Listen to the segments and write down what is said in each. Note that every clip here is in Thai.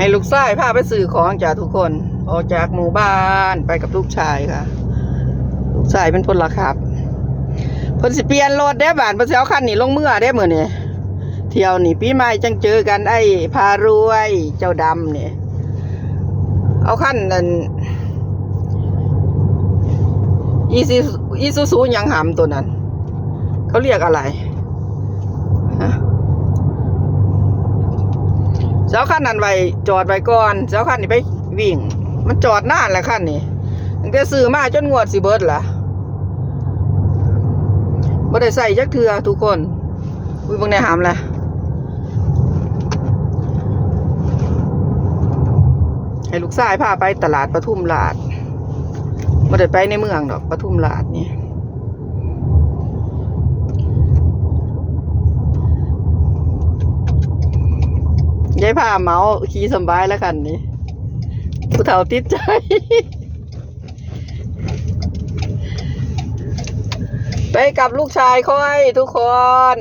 ให้ลูกชายพาไปซื้อของจากทุกคน ออกจากหมู่บ้านไปกับลูกชายค่ะ ลูกชายเป็นพลขับพิ่นสิเปลี่ยนรถได้บานพิ่นสิเอาคันนี้ลงเมื่อได้อมื้อนี้เที่ยวนี่ปีใหม่จังเจอกันไอ้พารวยเจ้าดำนี่เอาคันนั้นอีซีอีซูซูยังหำตัวนั้น เขาเรียกอะไรฮะ เจ้าคันนั้นไว้จอดไว้ก่อนเจ้าคันนี้ไปวิ่ง มันจอดนานแล้วคันนี้ตั้งแต่ซื้อมาจนงวดสิเบิดล่ะบ่ได้ใส่จักเทือทุกคนอุ้ยบิ่งในหามแหละให้ลูกชายพาไปตลาดปทุมราชบ่ได้ไปในเมืองดอกปทุมราชนี่ายพาเมาขี่สบายแล้วกันนี่ผู้เฒ่าติดใจ ไปกับลูกชายค่อยทุกคน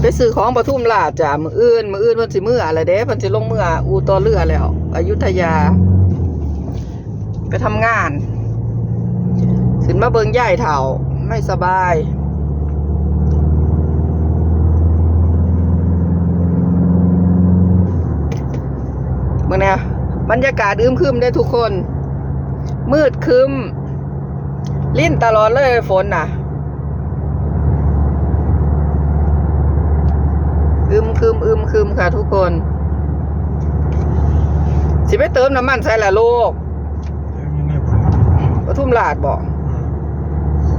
ไปซื้อของปทุมราชจ้ะมืออื่น มืออื่นมันสิมืออะไรเด้มันสิลงมืออูตอเรือแล้วอยุธยา ไปทำงานขึ้นมาเบิงย่ายเถ่าไม่สบาย เมื่อนี้ บรรยากาศอึมครึมได้ทุกคน มืดครึม ลิ้นตลอดเลยฝนน่ะ อึมครึมอึมครึมค่ะทุกคน สิไปเติมน้ำมันใส่ละโลกยังไงบ้างปทุมราชบ่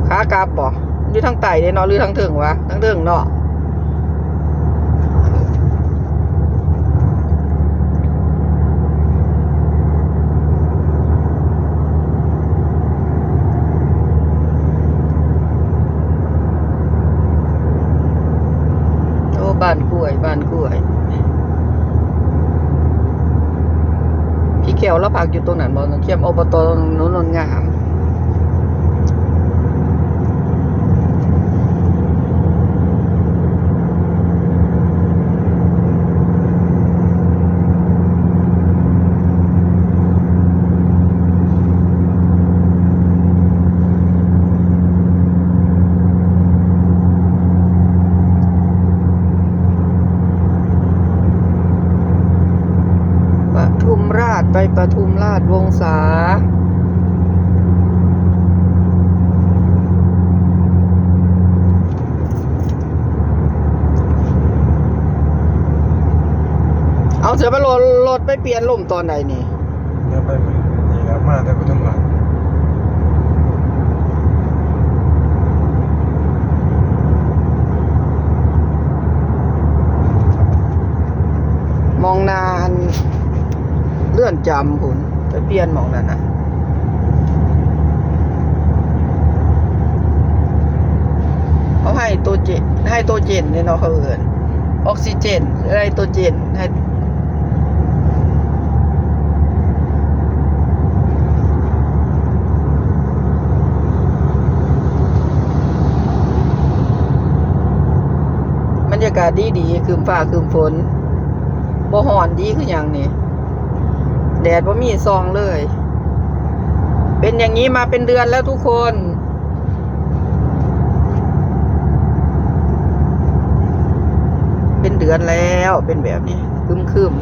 ขากลับบ่อยู่ทางใต้เด้เนาะหรือทางเทิงวะทางเทิงเนาะ บ้านกล้วย บ้านกล้วย พี่แก้วแล้วพักอยู่ตรงนั้นบ่เขียมอบตโนนนงาม ปทุมราชไปปทุมราชวงศาเอาเสือไปรถรถไปเปลี่ยนลมตอนไหนนี่เดี๋ยวไปนี่แล้วมาแต่ปทุมราช มองนานเลื่อนจำคุณไปเปลี่ยนมองนั่นนะเขาให้ตัวเจนให้ตัวเจนเนี่ยเนาะเขาเอินออกซิเจนอะไรตัวเจนให้บรรยากาศดีดีคืมฟ้าคืมฝนบ่ฮ้อนดีคืออย่างนี้ แดดบ่มีซองเลย เป็นอย่างนี้มาเป็นเดือนแล้วทุกคน เป็นเดือนแล้วเป็นแบบนี้คึมคึม